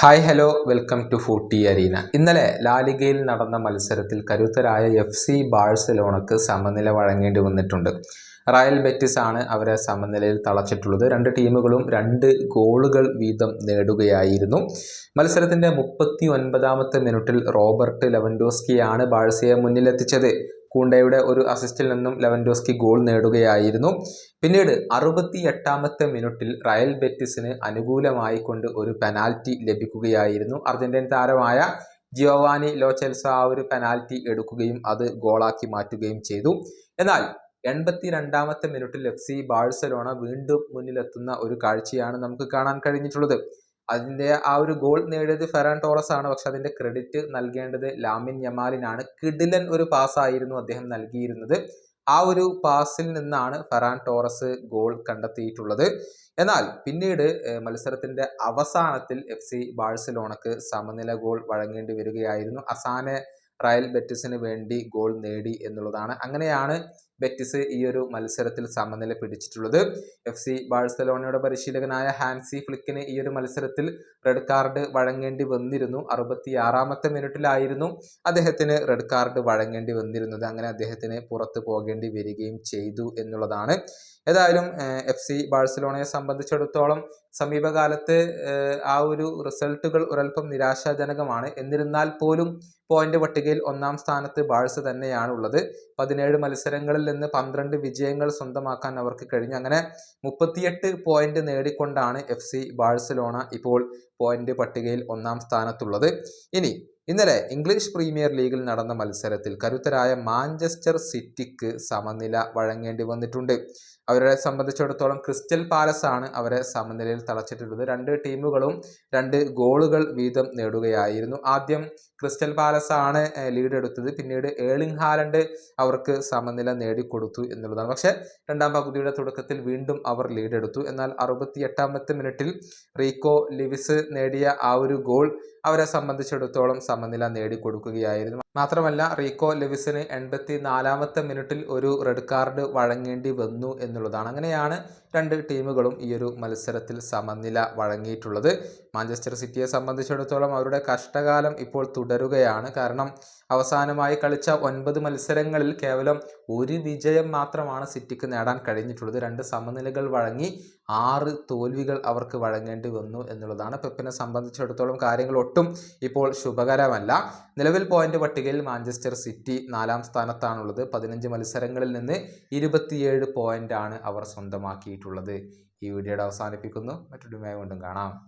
Hi hello welcome to Footy Arena. ഇന്നലെ ലാലിഗയിൽ നടന്ന മത്സരത്തിൽ കരുത്തരായ എഫ് സി ബാഴ്സലോണക്ക് സമനില വഴങ്ങേണ്ടി വന്നിട്ടുണ്ട്. റയൽ ബെറ്റിസ് ആണ് അവരെ സമനിലയിൽ തളച്ചിട്ടുള്ളത്. രണ്ട് ടീമുകളും രണ്ട് ഗോളുകൾ വീതം നേടുകയായിരുന്നു. മത്സരത്തിന്റെ മുപ്പത്തി ഒൻപതാമത്തെ മിനിറ്റിൽ റോബർട്ട് ലെവൻഡോസ്കിയാണ് ബാഴ്സയെ മുന്നിലെത്തിച്ചത്. കൂണ്ടയുടെ ഒരു അസിസ്റ്റിൽ നിന്നും ലെവൻഡോസ്കി ഗോൾ നേടുകയായിരുന്നു. പിന്നീട് അറുപത്തി എട്ടാമത്തെ മിനിറ്റിൽ റയൽ ബെറ്റിസിന് അനുകൂലമായി കൊണ്ട് ഒരു പെനാൽറ്റി ലഭിക്കുകയായിരുന്നു. അർജന്റീൻ താരമായ ജിയോവാനി ലോചെൽസ ആ ഒരു പെനാൽറ്റി എടുക്കുകയും അത് ഗോളാക്കി മാറ്റുകയും ചെയ്തു. എന്നാൽ എൺപത്തി രണ്ടാമത്തെ മിനിറ്റിൽ എഫ് സി ബാഴ്സലോണ വീണ്ടും മുന്നിലെത്തുന്ന ഒരു കാഴ്ചയാണ് നമുക്ക് കാണാൻ കഴിഞ്ഞിട്ടുള്ളത്. അതിന്റെ ആ ഒരു ഗോൾ നേടിയത് ഫെറാൻ ടോറസ് ആണ്. പക്ഷെ അതിന്റെ ക്രെഡിറ്റ് നൽകേണ്ടത് ലാമിൻ യമാലിനാണ്. കിഡിലൻ ഒരു പാസ്സായിരുന്നു അദ്ദേഹം നൽകിയിരുന്നത്. ആ ഒരു പാസിൽ നിന്നാണ് ഫെറാൻ ടോറസ് ഗോൾ കണ്ടെത്തിയിട്ടുള്ളത്. എന്നാൽ പിന്നീട് മത്സരത്തിന്റെ അവസാനത്തിൽ എഫ് സി ബാഴ്സലോണക്ക് സമനില ഗോൾ വഴങ്ങേണ്ടി വരികയായിരുന്നു. അസാനെ റയൽ ബെറ്റിസിന് വേണ്ടി ഗോൾ നേടി എന്നുള്ളതാണ്. അങ്ങനെയാണ് ബെറ്റിസ് ഈ ഒരു മത്സരത്തിൽ സമനില പിടിച്ചിട്ടുള്ളത്. എഫ് സി ബാഴ്സലോണയുടെ പരിശീലകനായ ഹാൻസി ഫ്ലിക്കിന് ഈ ഒരു മത്സരത്തിൽ റെഡ് കാർഡ് വഴങ്ങേണ്ടി വന്നിരുന്നു. അറുപത്തി ആറാമത്തെ മിനിറ്റിലായിരുന്നു അദ്ദേഹത്തിന് റെഡ് കാർഡ് വഴങ്ങേണ്ടി വന്നിരുന്നത്. അങ്ങനെ അദ്ദേഹത്തിന് പുറത്തു പോകേണ്ടി വരികയും ചെയ്തു എന്നുള്ളതാണ്. ഏതായാലും എഫ് സി ബാഴ്സലോണയെ സംബന്ധിച്ചിടത്തോളം സമീപകാലത്ത് ആ ഒരു റിസൾട്ടുകൾ ഒരൽപ്പം നിരാശാജനകമാണ്. എന്നിരുന്നാൽ പോലും പോയിന്റ് പട്ടികയിൽ ഒന്നാം സ്ഥാനത്ത് ബാഴ്സ തന്നെയാണ് ഉള്ളത് പതിനേഴ് മത്സരങ്ങളിൽ നിന്ന് പന്ത്രണ്ട് വിജയങ്ങൾ സ്വന്തമാക്കാൻ അവർക്ക് കഴിഞ്ഞു. അങ്ങനെ മുപ്പത്തിയെട്ട് പോയിന്റ് നേടിക്കൊണ്ടാണ് എഫ് സി ബാഴ്സലോണ ഇപ്പോൾ പോയിന്റ് പട്ടികയിൽ ഒന്നാം സ്ഥാനത്തുള്ളത്. ഇനി ഇന്നലെ ഇംഗ്ലീഷ് പ്രീമിയർ ലീഗിൽ നടന്ന മത്സരത്തിൽ കരുത്തരായ മാഞ്ചസ്റ്റർ സിറ്റിക്ക് സമനില വഴങ്ങേണ്ടി വന്നിട്ടുണ്ട്. അവരെ സംബന്ധിച്ചിടത്തോളം ക്രിസ്റ്റൽ പാലസ് ആണ് അവരെ സമനിലയിൽ തളച്ചിട്ടുള്ളത് രണ്ട് ടീമുകളും രണ്ട് ഗോളുകൾ വീതം നേടുകയായിരുന്നു. ആദ്യം ക്രിസ്റ്റൽ പാലസ് ആണ് ലീഡ് എടുത്തത് പിന്നീട് ഏളിംഗ് ഹാലൻഡ് അവർക്ക് സമനില നേടിക്കൊടുത്തു എന്നുള്ളതാണ്. പക്ഷേ രണ്ടാം പകുതിയുടെ തുടക്കത്തിൽ വീണ്ടും അവർ ലീഡ് എടുത്തു എന്നാൽ അറുപത്തി എട്ടാമത്തെ മിനിറ്റിൽ റീക്കോ ലിവിസ് നേടിയ ആ ഒരു ഗോൾ അവരെ സംബന്ധിച്ചിടത്തോളം സമനില നേടിക്കൊടുക്കുകയായിരുന്നു. മാത്രമല്ല റീക്കോ ലെവിസിന് എൺപത്തി നാലാമത്തെ മിനിറ്റിൽ ഒരു റെഡ് കാർഡ് വഴങ്ങേണ്ടി വന്നു എന്നുള്ളതാണ്. അങ്ങനെയാണ് രണ്ട് ടീമുകളും ഈ ഒരു മത്സരത്തിൽ സമനില വഴങ്ങിയിട്ടുള്ളത്. മാഞ്ചസ്റ്റർ സിറ്റിയെ സംബന്ധിച്ചിടത്തോളം അവരുടെ കഷ്ടകാലം ഇപ്പോൾ തുടരുകയാണ്. കാരണം അവസാനമായി കളിച്ച ഒൻപത് മത്സരങ്ങളിൽ കേവലം ഒരു വിജയം മാത്രമാണ് സിറ്റിക്ക് നേടാൻ കഴിഞ്ഞിട്ടുള്ളത്. രണ്ട് സമനിലകൾ വഴങ്ങി ആറ് തോൽവികൾ അവർക്ക് വഴങ്ങേണ്ടി വന്നു എന്നുള്ളതാണ്. പെപ്പിനെ സംബന്ധിച്ചിടത്തോളം കാര്യങ്ങൾ ഒട്ടും ഇപ്പോൾ ശുഭകരമല്ല. നിലവിൽ പോയിന്റ് പട്ടികയിൽ മാഞ്ചസ്റ്റർ സിറ്റി നാലാം സ്ഥാനത്താണുള്ളത്. പതിനഞ്ച് മത്സരങ്ങളിൽ നിന്ന് ഇരുപത്തിയേഴ് പോയിന്റാണ് അവർ സ്വന്തമാക്കിയിട്ടുള്ളത്. ഈ വീഡിയോയുടെ അവസാനിപ്പിക്കുന്നു. മറ്റൊരു വീണ്ടും കാണാം.